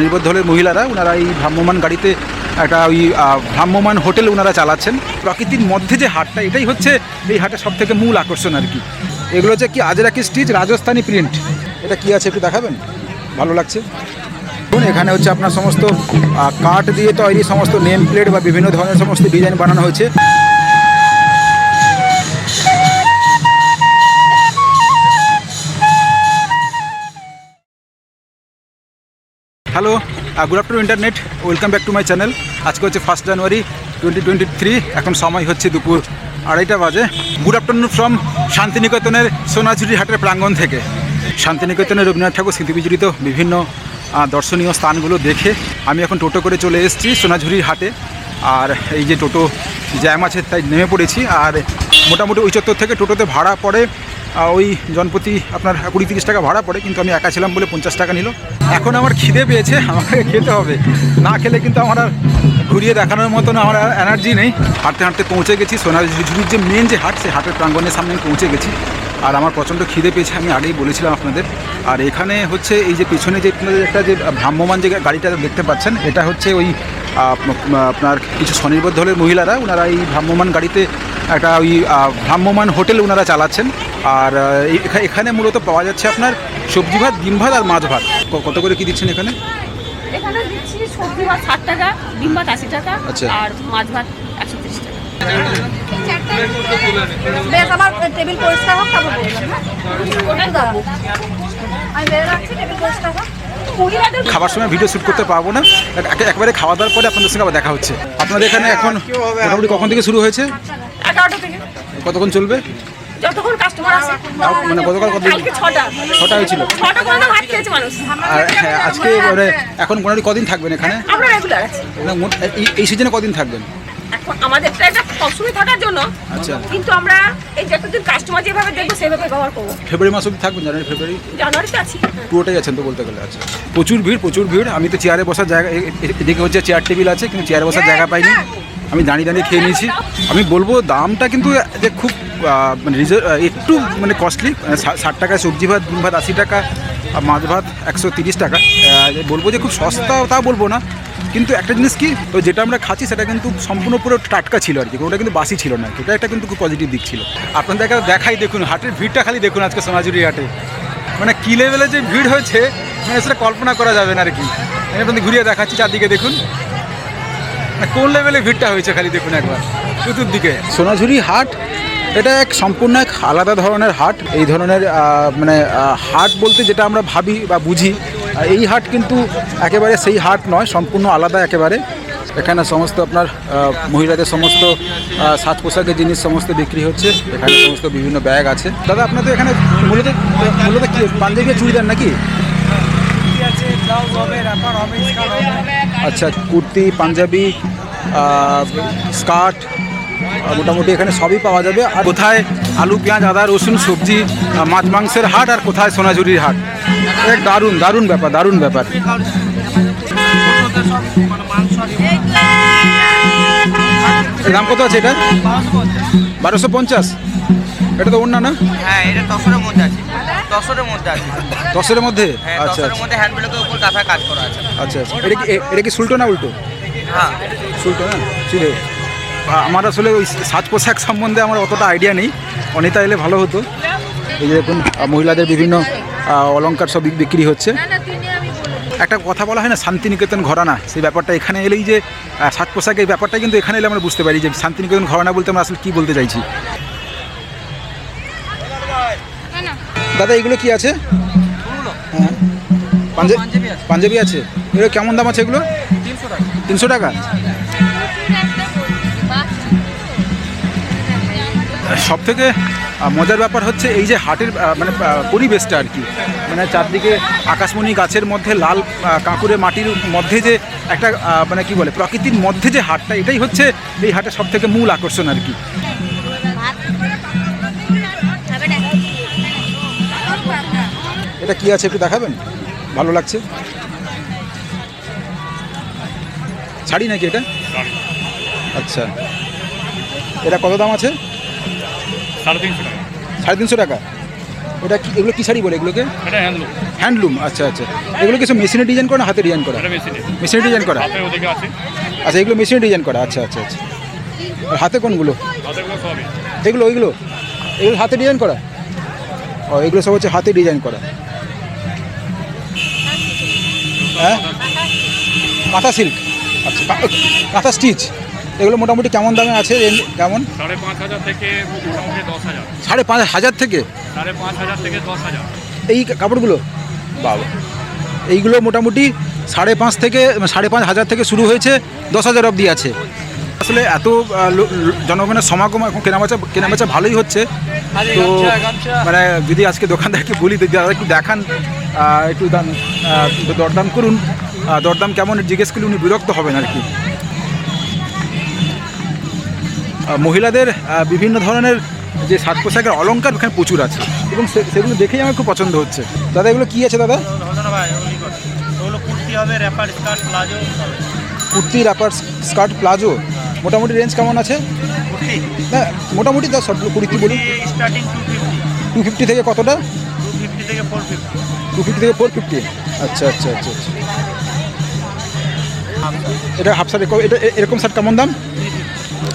স্বনির্ভর দলের মহিলারা ওনারা এই ভ্রাম্যমান গাড়িতে একটা ওই ভ্রাম্যমান হোটেল ওনারা চালাচ্ছেন। প্রকৃতির মধ্যে যে হাটটা, এটাই হচ্ছে এই হাটের সব থেকে মূল আকর্ষণ আর কি। এগুলো হচ্ছে কি আজরাকি স্টিচ রাজস্থানি প্রিন্ট। এটা কি আছে একটু দেখাবেন? ভালো লাগছে? দেখুন, এখানে হচ্ছে আপনার সমস্ত কাঠ দিয়ে তৈরি সমস্ত নেম প্লেট বা বিভিন্ন ধরনের সমস্ত ডিজাইন বানানো হয়েছে। Hello good afternoon internet welcome back to my channel আজকে হচ্ছে first January twenty twenty three এখন সময় হচ্ছে দুপুর আড়াইটা বাজে। গুড আফটারনুন ফ্রম শান্তিনিকেতনের সোনাঝুরি হাটের প্রাঙ্গণ থেকে। শান্তিনিকেতনের রবীন্দ্রনাথ ঠাকুর স্মৃতিবিজড়িত বিভিন্ন দর্শনীয় স্থানগুলো দেখে আমি এখন টোটো করে চলে এসেছি সোনাঝুরির হাটে। আর এই যে টোটো জ্যাম আছে তাই নেমে পড়েছি। আর মোটামুটি ওই চত্বর থেকে টোটোতে ভাড়া পড়ে ওই জনপ্রতি আপনার কুড়ি তিরিশ টাকা ভাড়া পড়ে, কিন্তু আমি একা ছিলাম বলে পঞ্চাশ টাকা নিল। এখন আমার খিদে পেয়েছে, আমাকে খেতে হবে। না খেলে কিন্তু আমার আর ঘুরিয়ে দেখানোর মতন আমার আর এনার্জি নেই। হাঁটতে হাঁটতে পৌঁছে গেছি সোনাঝুরির যে মেন যে হাট, সেই হাটের প্রাঙ্গণের সামনে পৌঁছে গেছি। আর আমার প্রচণ্ড খিদে পেয়েছে, আমি আগেই বলেছিলাম আপনাদের। আর এখানে হচ্ছে এই যে পিছনে যে আপনাদের একটা যে ভ্রাম্যমান যে গাড়িটা দেখতে পাচ্ছেন, এটা হচ্ছে ওই আপনার কিছু স্বনির্ভর দলের মহিলারা ওনারা এই ভ্রাম্যমান গাড়িতে একটা ওই ভ্রাম্যমান হোটেল ওনারা চালাচ্ছেন। আর এই- এখানে মূলত পাওয়া যাচ্ছে আপনার সবজি ভাত ডিম ভাত আর মাছ ভাত। কত করে কি দিচ্ছেন এখানে? এখানে দিচ্ছি সবজি ভাত ষাট টাকা ডিম ভাত আশি টাকা আচ্ছা। আর মাছ ভাত একশো তিরিশ টাকা। বেশ আমার টেবিল পরিষ্কার হোক তারপর হ্যাঁ। আমি বেরো রাখছি টেবিল পরিষ্কার হোক। খাবার সময় ভিডিও শ্যুট করতে পারব না। এক- একবারে খাওয়া দাওয়ার পরে আপনাদের সঙ্গে আবার দেখা হচ্ছে। আপনাদের এখানে এখন মোটামুটি কখন থেকে শুরু হয়েছে? কতক্ষণ চলবে? যতক্ষণ কাস্টমার আসে। মানে গতকাল কত কালকে ছটা। ছটা হয়েছিল। ছটা পর্যন্ত ভাত খেয়েছে মানুষ। আর হ্যাঁ, আজকে মানে এখন মোটামুটি কদিন থাকবেন এখানে? আমরা রেগুলার আছি। মোট এই- এই সিজনে কদিন থাকবেন? এটা সবসময় থাকার জন্য। আচ্ছা। কিন্তু আমরা এই যতদিন কাস্টমার যেভাবে দেখব সেভাবে ব্যবহার করব। ফেব্রুয়ারি মাস অবধি থাকবেন জানুয়ারি ফেব্রুয়ারি? জানুয়ারিতে আছি। পুরোটাই আছেন তো বলতে গেলে আচ্ছা। প্রচুর ভিড় প্রচুর ভিড়। আমি তো চেয়ারে বসার জায়গা এদিকে হচ্ছে চেয়ার টেবিল আছে কিন্তু চেয়ারে বসার জায়গা পাইনি। আমি দাঁড়িয়ে দাঁড়িয়ে খেয়ে নিয়েছি। আমি বলব দামটা কিন্তু যে খুব মানে একটু মানে কস্টলি ষাট টাকায় সবজি ভাত ডিম ভাত আশি টাকা আর মাছ ভাত একশো তিরিশ টাকা। বলব যে খুব সস্তা তা বলব না, কিন্তু একটা জিনিস কি যেটা আমরা খাচ্ছি সেটা কিন্তু সম্পূর্ণ পুরো টাটকা ছিল আর কি ওটা কিন্তু বাসি ছিল না এটা একটা কিন্তু খুব পজিটিভ দিক ছিল। আপনাদের কাছে দেখাই দেখুন, হাটের ভিড়টা খালি দেখুন আজকে সোনাঝুরি হাটে। মানে কি লেভেলে যে ভিড় হয়েছে মানে সেটা কল্পনা করা যাবে না আর কি। আমি আপনাদের ঘুরিয়ে দেখাচ্ছি চারদিকে দেখুন। মানে কোন লেভেলে ভিড়টা হয়েছে খালি দেখুন একবার, চতুর্দিকে। সোনাঝুরি হাট এটা এক সম্পূর্ণ এক আলাদা ধরনের হাট। এই ধরনের মানে হাট বলতে যেটা আমরা ভাবি বা বুঝি এই হাট কিন্তু একেবারে সেই হাট নয়, সম্পূর্ণ আলাদা একেবারে। এখানে সমস্ত আপনার মহিলাদের সমস্ত সাজ পোশাকের জিনিস সমস্ত বিক্রি হচ্ছে। এখানে সমস্ত বিভিন্ন ব্যাগ আছে। দাদা, আপনাদের এখানে মূলত মূলত কি পাঞ্জাবি চুড়িদার নাকি? আচ্ছা কুর্তি, পাঞ্জাবি স্কার্ট মোটামুটি এখানে সবই পাওয়া যাবে। আর কোথায় আলু পেঁয়াজ আদা রসুন সবজি মাছ মাংসের হাট আর কোথায় সোনাঝুরির হাট? এক দারুণ দারুণ ব্যাপার দারুণ ব্যাপার। দাম কত আছে এটা বারোশো পঞ্চাশ। এটা তো অন্য না? হ্যাঁ এটা মধ্যে আছে। মধ্যে আছে। দশের মধ্যে? হ্যাঁ আচ্ছা আচ্ছা। মধ্যে হ্যান্ডবেলের উপর কাঁথা কাজ করা আছে। আচ্ছা আচ্ছা। এটা কি এ- এটা কি সুলটো না উল্টো? হ্যাঁ। শুনতো না? আমার আসলে ওই সাজ পোশাক সম্বন্ধে আমার অতটা আইডিয়া নেই। অনিতা এলে ভালো হতো। এই যে দেখুন মহিলাদের বিভিন্ন অলঙ্কার সব বিক্রি হচ্ছে। একটা কথা বলা হয় না শান্তিনিকেতন ঘরানা। সেই ব্যাপারটা এখানে এলেই যে সাজ পোশাকের ব্যাপারটা কিন্তু এখানে এলে আমরা বুঝতে পারি যে শান্তিনিকেতন ঘরানা বলতে আমরা আসলে কী বলতে চাইছি। দাদা এগুলো কি আছে? হ্যাঁ পাঞ্জাবি পাঞ্জাবি আছে। এগুলো কেমন দাম আছে এগুলো তিনশো টাকা? সব থেকে মজার ব্যাপার হচ্ছে এই যে হাটের মানে পরিবেশটা আর কি। মানে চারদিকে আকাশমণি গাছের মধ্যে, লাল কাঁকুরে মাটির মধ্যে যে একটা মানে কি বলে, প্রকৃতির মধ্যে যে হাটটা, এটাই হচ্ছে এই হাটের সব থেকে মূল আকর্ষণ আর কি। এটা কি আছে একটু দেখাবেন? ভালো লাগছে? শাড়ি নাকি এটা? আচ্ছা। এটা কত দাম আছে? সাড়ে তিনশো টাকা। সাড়ে তিনশো টাকা? এটা কি এগুলো কি শাড়ি বলে এগুলোকে? এটা হ্যান্ডলুম হ্যান্ডলুম আচ্ছা আচ্ছা। এগুলো কিছু মেশিনে ডিজাইন করা না হাতে ডিজাইন করা? মেশিনে ডিজাইন করা? আচ্ছা এগুলো মেশিনে ডিজাইন করা আচ্ছা আচ্ছা আচ্ছা। আর হাতে কোনগুলো? এগুলো ওইগুলো? এগুলো হাতে ডিজাইন করা? ও এগুলো সব হচ্ছে হাতে ডিজাইন করা। হ্যাঁ? কাঁথা সিল্ক আচ্ছা কাঁথা স্টিচ এগুলো মোটামুটি কেমন দামে আছে রেঞ্জ? কেমন? সাড়ে পাঁচ হাজার থেকে মোটামুটি দশ হাজার। সাড়ে পাঁচ হাজার থেকে? সাড়ে পাঁচ হাজার থেকে দশ হাজার। এই কাপড়গুলো? বাবা। এইগুলো মোটামুটি সাড়ে পাঁচ থেকে সাড়ে পাঁচ হাজার থেকে শুরু হয়েছে দশ হাজার অবধি আছে। আসলে এত জনগণের সমাগম এখন কেনাবেচা কেনাবেচা ভালোই হচ্ছে। তো মানে যদি আজকে দোকানদারকে বলি তো দাদা একটু দেখান একটু দাম দরদাম করুন। দরদাম কেমন জিজ্ঞেস করলে উনি বিরক্ত হবেন আর কি। মহিলাদের বিভিন্ন ধরনের যে সাজ পোশাকের অলঙ্কার ওখানে প্রচুর আছে। এবং সেগুলো দেখেই আমার খুব পছন্দ হচ্ছে। দাদা, এগুলো কি আছে দাদা? কুর্তি র্যাপার স্কার্ট প্লাজো মোটামুটি রেঞ্জ কেমন আছে? না মোটামুটি দা সবগুলো কুর্তি বলুন। স্টার্টিং টু ফিফটি থেকে কতটা? টু ফিফটি থেকে ফোর ফিফটি আচ্ছা আচ্ছা আচ্ছা আচ্ছা। এটা হাফ শার্ট এটা এরকম শার্ট কেমন দাম?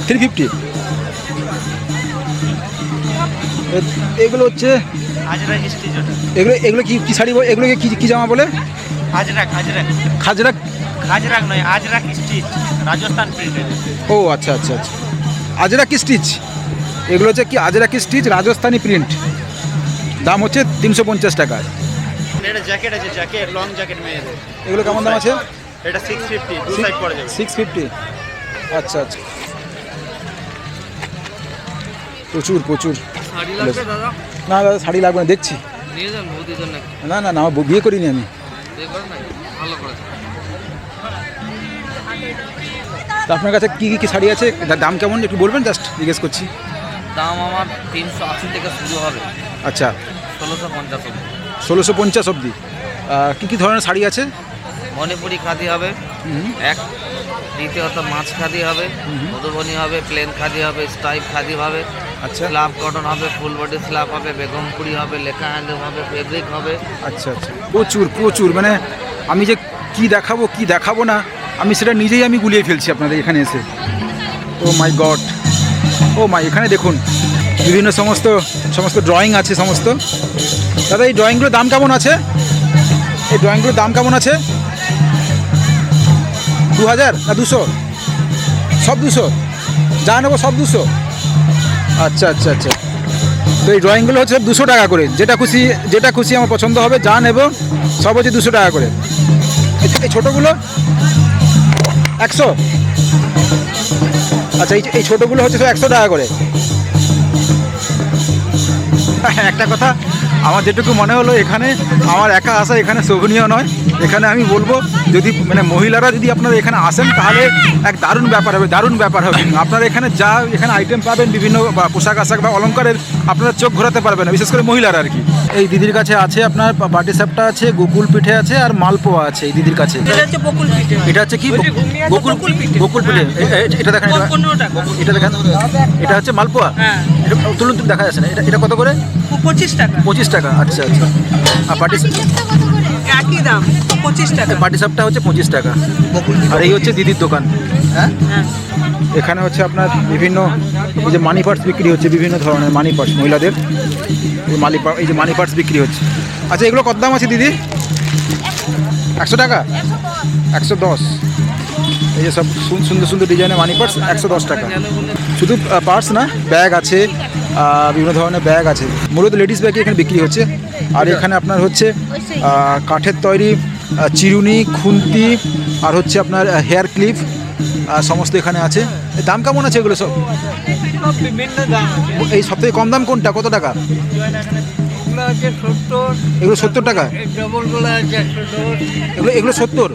থ্রি ফিফটি এগুলো হচ্ছে এগুলো এগুলো কি কি শাড়ি বলে? এগুলোকে কি কি জামা বলে? আজরাক খাজরা? আজরাক নয় আজরাক স্টিচ রাজস্থান প্রিন্টেড ও আচ্ছা আচ্ছা আচ্ছা। আজরাকি স্টিচ এগুলো হচ্ছে কি আজরাকি স্টিচ রাজস্থানি প্রিন্ট দাম হচ্ছে তিনশো পঞ্চাশ টাকা। এটা জ্যাকেট আছে জ্যাকেট লং জ্যাকেট মেয়েদের। এগুলো কেমন দাম আছে? এটা সিক্স ফিফটি দু সাইড পড়ে যাবে। সিক্স ফিফটি আচ্ছা আচ্ছা। প্রচুর প্রচুর। না দাদা শাড়ি লাগবে না দেখছি। না না না আমার বিয়ে করিনি আমি। আপনার কাছে কী কী কী শাড়ি আছে? দাম কেমন? একটু বলবেন জাস্ট জিজ্ঞেস করছি। দাম আমার তিনশো আশি থেকে শুরু হবে। আচ্ছা। ষোলোশো পঞ্চাশ অব্দি ষোলোশো পঞ্চাশ অবধি। কী কী ধরনের শাড়ি আছে? মণিপুরি খাদি হবে। এক দ্বিতীয়ত মাছ খাদি হবে মধুবনী হবে প্লেন খাদি হবে স্টাইপ খাদি হবে আচ্ছা। স্ল্যাব কটন হবে ফুল বডি স্ল্যাব হবে বেগমপুরি হবে লেখা হ্যান্ডেল হবে ফেব্রিক হবে। আচ্ছা আচ্ছা। প্রচুর প্রচুর মানে আমি যে কি দেখাবো কি দেখাবো না আমি সেটা নিজেই আমি গুলিয়ে ফেলছি আপনাদের এখানে এসে। ও মাই গড ও মাই এখানে দেখুন বিভিন্ন সমস্ত সমস্ত ড্রয়িং আছে সমস্ত। দাদা এই ড্রয়িংগুলোর দাম কেমন আছে? এই ড্রয়িংগুলোর দাম কেমন আছে? দু হাজার না দুশো? সব দুশো। যা নেব সব দুশো। আচ্ছা আচ্ছা আচ্ছা। তো এই ড্রয়িংগুলো হচ্ছে দুশো টাকা করে। যেটা খুশি যেটা খুশি আমার পছন্দ হবে, যা নেব, সব হচ্ছে দুশো টাকা করে। এই- ছোটোগুলো একশো। আচ্ছা এই এই ছোটোগুলো হচ্ছে সব একশো টাকা করে। একটা কথা। আমার যেটুকু মনে হলো এখানে আমার একা আসা এখানে শোভনীয় নয়। এখানে আমি বলব যদি মানে মহিলারা যদি আপনারা এখানে আসেন তাহলে এক দারুণ ব্যাপার হবে দারুণ ব্যাপার হবে। আপনারা এখানে যা এখানে আইটেম পাবেন বিভিন্ন বা পোশাক আশাক বা অলঙ্কারের আপনারা চোখ ঘোরাতে পারবেন না বিশেষ করে মহিলারা আর কি। এই দিদির কাছে আছে আপনার বাটি সাপটা আছে গোকুল পিঠে আছে আর মালপোয়া আছে এই দিদির কাছে। এটা হচ্ছে কি? গোকুল পিঠে। গোকুল পিঠে। এটা দেখেন এটা- এটা দেখেন। এটা হচ্ছে মালপোয়া? হ্যাঁ। এটা তুলুন তুলুন দেখা যাচ্ছে না। এটা এটা কত করে? পঁচিশ টাকা। পঁচিশ টাকা আচ্ছা আচ্ছা। আর পাটি একই দাম পঁচিশ টাকা। পাটি সাপটা হচ্ছে পঁচিশ টাকা। আর এই হচ্ছে দিদির দোকান। হ্যাঁ? হ্যাঁ। এখানে হচ্ছে আপনার বিভিন্ন এই যে মানি পার্টস বিক্রি হচ্ছে বিভিন্ন ধরনের মানি পার্টস মহিলাদের। এই মানি এই যে মানি পার্টস বিক্রি হচ্ছে। আচ্ছা এগুলো কত দাম আছে দিদি? একশো টাকা? একশো দশ। এই যে সব সুন- সুন্দর সুন্দর ডিজাইনের মানি পার্টস একশো দশ টাকা। শুধু পার্টস না ব্যাগ আছে বিভিন্ন ধরনের ব্যাগ আছে। মূলত লেডিস ব্যাগই এখানে বিক্রি হচ্ছে। আর এখানে আপনার হচ্ছে কাঠের তৈরি চিরুনি খুন্তি আর হচ্ছে আপনার হেয়ার ক্লিপ সমস্ত এখানে আছে। দাম কেমন আছে এগুলো সব? এই সবথেকে কম দাম কোনটা? কত টাকা? এগুলো আছে সত্তর। এগুলো সত্তর টাকা? ডবলগুলো আছে একশো দশ। এগুলো এগুলো সত্তর?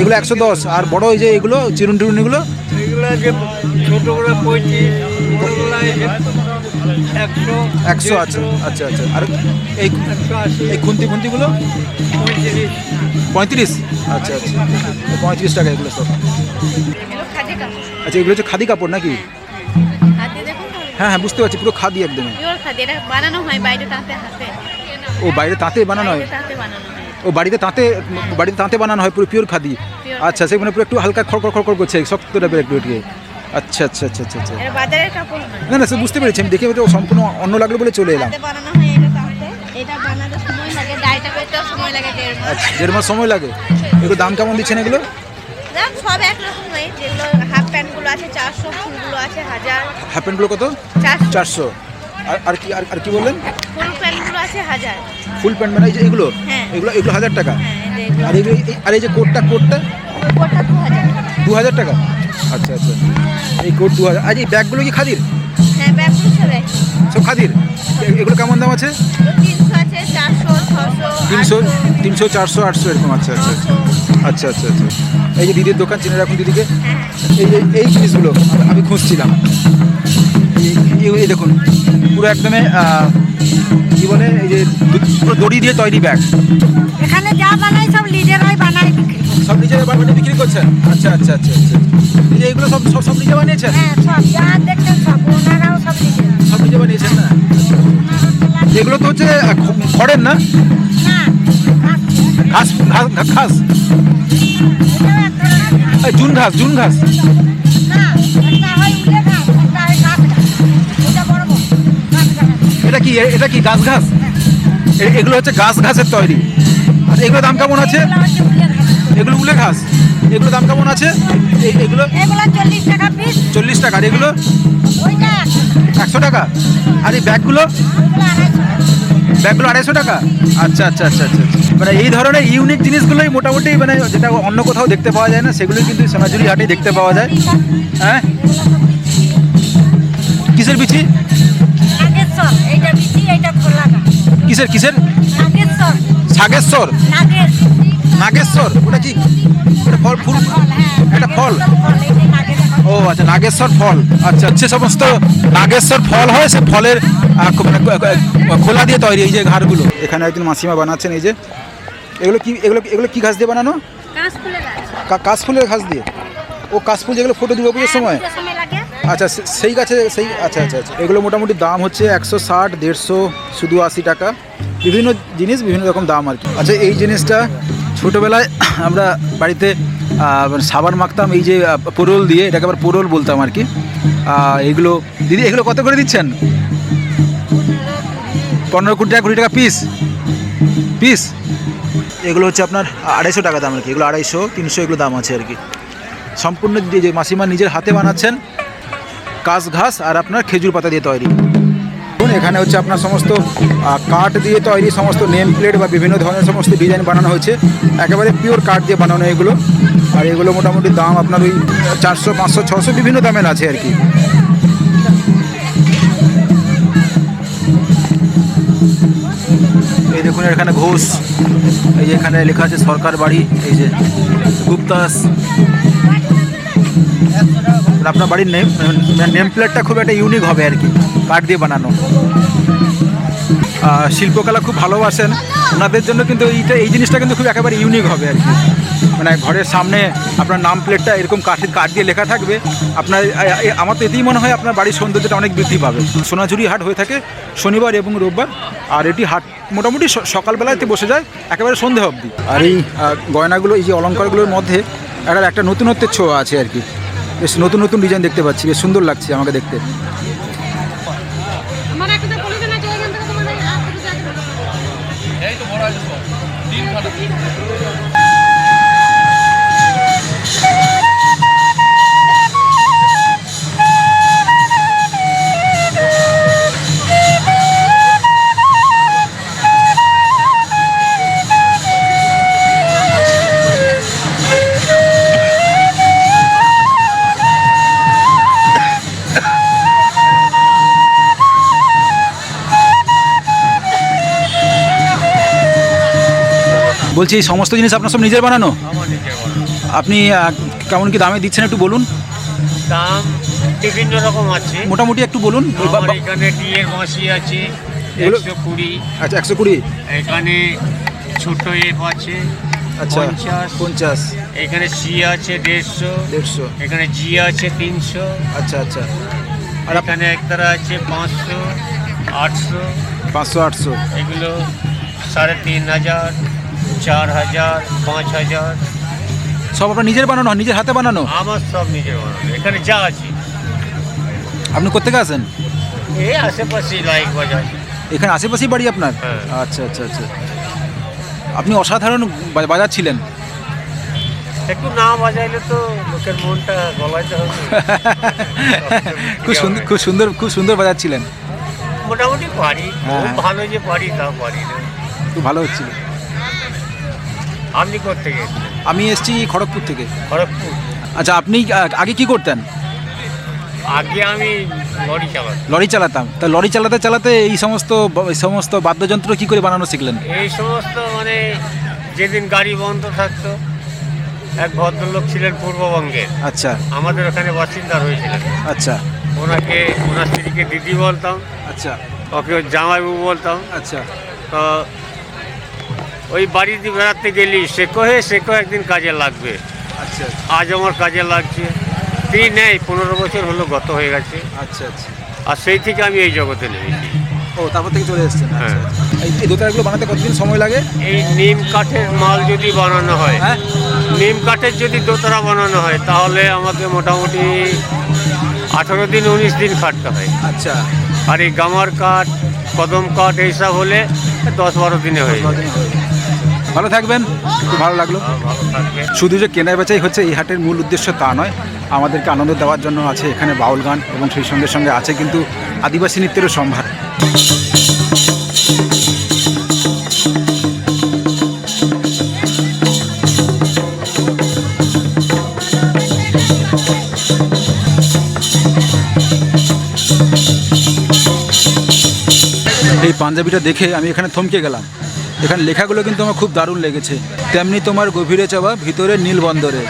এগুলো একশো দশ। আর বড় এই যে এগুলো চিরুন টিরুনিগুলো এগুলো? আছে ছোটোগুলো পঁয়ত্রিশ বড়গুলো আছে একশো। একশো আচ্ছা আচ্ছা আচ্ছা। আর এই এই খুন্তি খুন্তিগুলো পঁয়ত্রিশ। পঁয়ত্রিশ? আচ্ছা আচ্ছা। পঁয়ত্রিশ টাকা এগুলো সব। এগুলো খাদে কাপড়। আচ্ছা এগুলো হচ্ছে খাদি কাপড় নাকি? হ্যাঁ হ্যাঁ বুঝতে পারছি পুরো খাদি একদমই। পিওর খাদি এটা বানানো হয় বাইরে তাঁতে হাতে। ও বাইরে তাঁতে বানানো হয়? ও বাড়িতে তাঁতে বাড়িতে তাঁতে বানানো হয় পুরো পিওর খাদি আচ্ছা সেখানে পুরো একটু হালকা খড় খড় খড় করছে শক্ত টাইপের একটু একটু আচ্ছা আচ্ছা আচ্ছা আচ্ছা আচ্ছা। বাজারের কাপড় না না সে বুঝতে পেরেছি আমি দেখে তো সম্পূর্ণ অন্য লাগল বলে চলে এলাম। বানানো হয় এটা তাঁতে এটা বানাতে সময় লাগে ডাইটা করতেও সময় লাগে দেড় মাস। আচ্ছা দেড় মাস সময় লাগে। এগুলো দাম কেমন দিচ্ছেন এগুলো? দাম সব হাফ প্যান্টগুলো আছে চারশো ফুলগুলো আছে হাজার। হাফ প্যান্টগুলো কত? চারশো। আর আর কি আর কি বললেন? ফুল প্যান্টগুলো আছে হাজার। ফুল প্যান্ট মানে এই যে এগুলো? হ্যাঁ। এগুলো এগুলো হাজার টাকা? হ্যাঁ আর এগুলো। এই- আর এই যে কোটটা কোটটা? কোটটা দু হাজার। দু হাজার টাকা? আচ্ছা আচ্ছা। এই কোট দু হাজার। আর এই ব্যাগগুলো কি খাদির? হ্যাঁ ব্যাগগুলো সব খাদির? এগুলো কেমন দাম আছে? তিনশো আছে চারশো ছশো তিনশো তিনশো চারশো আটশো এরকম আচ্ছা আচ্ছা। আচ্ছা আচ্ছা আচ্ছা। এই যে দিদির দোকান চিনে রাখুন দিদিকে। এই যে এই জিনিসগুলো আমি- খুঁজছিলাম। এই- দেখুন পুরো একদমই আহ, কি বলে এই যে পুরো দড়ি দিয়ে তৈরি ব্যাগ। এখানে যা বানাই সব নিজেরাই বানাই বিক্রি সব নিজের বাড়িতে বিক্রি করছেন? আচ্ছা আচ্ছা আচ্ছা আচ্ছা। এই যে এইগুলো সব সব সব নিজে বানিয়েছেন? হ্যাঁ সব যা দেখছেন সব ওনারাও সব নিজেরা সব নিজে বানিয়েছেন না? এগুলো তো হচ্ছে খড়ের না? না ঘাস ঘাস জুন ঘাস। জুন ঘাস এটা কি এটা কি গাছ ঘাস? এগুলো হচ্ছে গাছ ঘাসের তৈরি। আর এগুলো দাম কেমন আছে? এগুলো উলে ঘাস। এগুলো দাম কেমন আছে? এগুলো? চল্লিশ টাকা আর এগুলো? একশো টাকা। আর এই ব্যাগগুলো? ব্যাগগুলো আড়াইশো টাকা? আচ্ছা আচ্ছা আচ্ছা আচ্ছা মানে এই ধরনের ইউনিক জিনিসগুলোই মোটামুটি মানে যেটা অন্য কোথাও দেখতে পাওয়া যায় না সেগুলোই কিন্তু সোনাঝুরি হাটেই দেখতে পাওয়া যায়। হ্যাঁ? কিসের বিচি? কিসের কিসের? সাগেশ্বর। নাগেশ্বর ওটা কি? ওটা ফল ফুল? হ্যাঁ এটা ফল? ও আচ্ছা নাগেশ্বর ফল। আচ্ছা যে সমস্ত নাগেশ্বর ফল হয় সে ফলের মানে খোলা দিয়ে তৈরি এই যে ঘাড়গুলো এখানে একজন মাসিমা বানাচ্ছেন এই যে। এগুলো কি এগুলো এগুলো কি ঘাস দিয়ে বানানো? কাশফুলের ঘাস দিয়ে? ও কাশফুল যেগুলো ফটো দুর্গা পুজোর সময়? পুজোর সময় আচ্ছা সে- সেই গাছে সেই আচ্ছা আচ্ছা আচ্ছা এগুলো মোটামুটি দাম হচ্ছে একশো ষাট দেড়শো শুধু আশি টাকা। বিভিন্ন জিনিস বিভিন্ন রকম দাম আর কি। আচ্ছা এই জিনিসটা ছোটোবেলায় আমরা বাড়িতে মানে সাবান মাখতাম, এই যে পোরল দিয়ে, এটাকে আবার পোরল বলতাম আর কি। এগুলো, দিদি, এগুলো কত করে দিচ্ছেন? পনেরো কোটি টাকা, কুড়ি টাকা পিস পিস এগুলো হচ্ছে আপনার আড়াইশো টাকা দাম আর কি, এগুলো আড়াইশো, তিনশো এগুলো দাম আছে আর কি। সম্পূর্ণ যে যে মাসিমা নিজের হাতে বানাচ্ছেন কাশ ঘাস আর আপনার খেজুর পাতা দিয়ে তৈরি। দেখুন, এখানে হচ্ছে আপনার সমস্ত কাঠ দিয়ে তৈরি সমস্ত নেম প্লেট বা বিভিন্ন ধরনের সমস্ত ডিজাইন বানানো হয়েছে। একেবারে পিওর কাঠ দিয়ে বানানো এগুলো। আর এগুলো মোটামুটি দাম আপনার ওই চারশো পাঁচশো ছশো বিভিন্ন দামের আছে আর কি। এই দেখুন এখানে ঘোষ এই যে এখানে লেখা আছে সরকার বাড়ি এই যে গুপ্তাস। আপনার বাড়ির নেম নেম প্লেটটা খুব একটা ইউনিক হবে আর কি। কাঠ দিয়ে বানানো। শিল্পকলা খুব ভালোবাসেন। ওনাদের জন্য কিন্তু এইটা এই জিনিসটা কিন্তু খুব একেবারে ইউনিক হবে আর কি। মানে ঘরের সামনে আপনার নাম প্লেটটা এরকম কাঠের কাঠ দিয়ে লেখা থাকবে। আপনার আমার তো এতেই মনে হয় আপনার বাড়ির সৌন্দর্যটা অনেক বৃদ্ধি পাবে। সোনাঝুরি হাট হয়ে থাকে শনিবার এবং রোববার। আর এটি হাট মোটামুটি সকালবেলাতে বসে যায়, একেবারে সন্ধে অবধি। আর এই গয়নাগুলো, এই যে অলঙ্কারগুলোর মধ্যে একটা একটা নতুনত্বের ছোঁয়া আছে আর কি। বেশ নতুন নতুন ডিজাইন দেখতে পাচ্ছি, বেশ সুন্দর লাগছে আমাকে দেখতে। বলছি এই সমস্ত জিনিস আপনার সব নিজের বানানো? আমার নিজে বলা আপনি আহ, কেমন কি দামে দিচ্ছেন একটু বলুন। দাম বিভিন্ন রকম আছে। মোটামুটি একটু বলুন। বা- আমার বা- এখানে ডিএর বাঁশি আছে এগুলো- একশো কুড়ি। আচ্ছা একশো কুড়ি। এখানে ছোট এফ আছে আচ্ছা পঞ্চাশ। পঞ্চাশ। এখানে সি আছে দেড়শো। দেড়শো। এখানে জি আছে তিনশো। আচ্ছা আচ্ছা। আর আপ- এখানে একতারা আছে পাঁচশো আটশো। পাঁচশো আটশো। এগুলো সাড়ে তিন হাজার। চার হাজার পাঁচ হাজার সব আপনার নিজের বানানো নিজের হাতে বানানো? আমার সব নিজের বানানো এখানে যা আছে। আপনি কোথেকে আসেন? এই আশেপাশে লাইক বাজার এখানে আশেপাশেই বাড়ি আপনার? হ্যাঁ। আচ্ছা আচ্ছা আচ্ছা। আপনি অসাধারণ বা- বাজাচ্ছিলেন একটু না বাজাইলে তো লোকের মনটা গলাইতে হবে। খুব সুন্দর খুব সুন্দর খুব সুন্দর বাজাচ্ছিলেন মোটামুটি পারি হ্যাঁ। ভালো যে পারি তা পারি না। খুব ভালো হচ্ছিল। করতে গেছেন আমি এসেছি খড়গপুর থেকে। খড়গপুর? আচ্ছা আপনি আগে কি করতেন? আগে আমি লরি চালাতাম। লরি চালাতাম। তা লরি চালাতে চালাতে এই সমস্ত এই সমস্ত বাদ্যযন্ত্র কি করে বানানো শিখলেন? এই সমস্ত মানে যেদিন গাড়ি বন্ধ থাকতো এক ভদ্রলোক ছিলেন পূর্ববঙ্গের। আচ্ছা। আমাদের ওখানে বাসিন্দা হয়েছিলেন আচ্ছা। ওনাকে ওনার স্ত্রীকে দিদি বলতাম। আচ্ছা। ওকে জামাইবাবু বলতাম। আচ্ছা। তো ওই বাড়িতে বেড়াতে গেলি সে কহে সে কহে একদিন কাজে লাগবে। আচ্ছা আজ আমার কাজে লাগছে। তিনি নেই পনেরো বছর হলো গত হয়ে গেছে। আচ্ছা আচ্ছা। আর সেই থেকে আমি এই জগতে নেমেছি ও তারপর থেকে চলে এসেছেন আচ্ছা, হ্যাঁ। আচ্ছা। এই দোতারাগুলো বানাতে কতদিন সময় লাগে? এই নিম কাঠের মাল যদি বানানো হয় হ্যাঁ। নিম কাঠের যদি দোতরা বানানো হয় তাহলে আমাকে মোটামুটি আঠারো দিন উনিশ দিন খাটতে হয়। আচ্ছা। আর এই গামার কাঠ কদম কাঠ এইসব হলে দশ বারো দিনে হয়ে হয়ে যায়। ভালো থাকবেন। খুব ভালো লাগল। থাকবে শুধু যে কেনা বেচাই হচ্ছে এই হাটের মূল উদ্দেশ্য তা নয়। আমাদেরকে আনন্দ দেওয়ার জন্য আছে এখানে বাউল গান এবং সেই সঙ্গে সঙ্গে আছে কিন্তু আদিবাসী নৃত্যেরও সম্ভার। এই পাঞ্জাবিটা দেখে আমি এখানে থমকে গেলাম। এখানে লেখাগুলো কিন্তু আমার খুব দারুণ লেগেছে। তেমনি তোমার গভীরে চাওয়া ভিতরে নীল বন্দরে।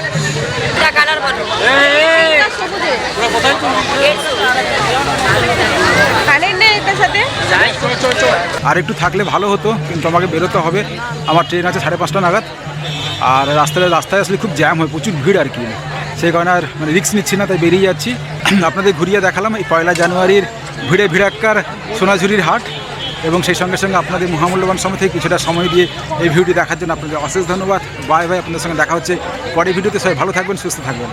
আর একটু থাকলে ভালো হতো কিন্তু আমাকে বেরোতে হবে। আমার ট্রেন আছে সাড়ে পাঁচটা নাগাদ। আর রাস্তায় রাস্তায় আসলে খুব জ্যাম হয় প্রচুর ভিড় আর কি। সেই কারণে আর মানে রিস্ক নিচ্ছি না তাই বেরিয়ে যাচ্ছি। আপনাদের ঘুরিয়ে দেখালাম এই পয়লা জানুয়ারির ভিড়ে ভিড়াক্কার সোনাঝুরির হাট। এবং সেই সঙ্গে সঙ্গে আপনাদের মহামূল্যবান সময় থেকে কিছুটা সময় দিয়ে এই ভিডিওটি দেখার জন্য আপনাদের অশেষ ধন্যবাদ। বাই বাই, আপনাদের সঙ্গে দেখা হচ্ছে পরে ভিডিওতে। সবাই ভালো থাকবেন, সুস্থ থাকবেন।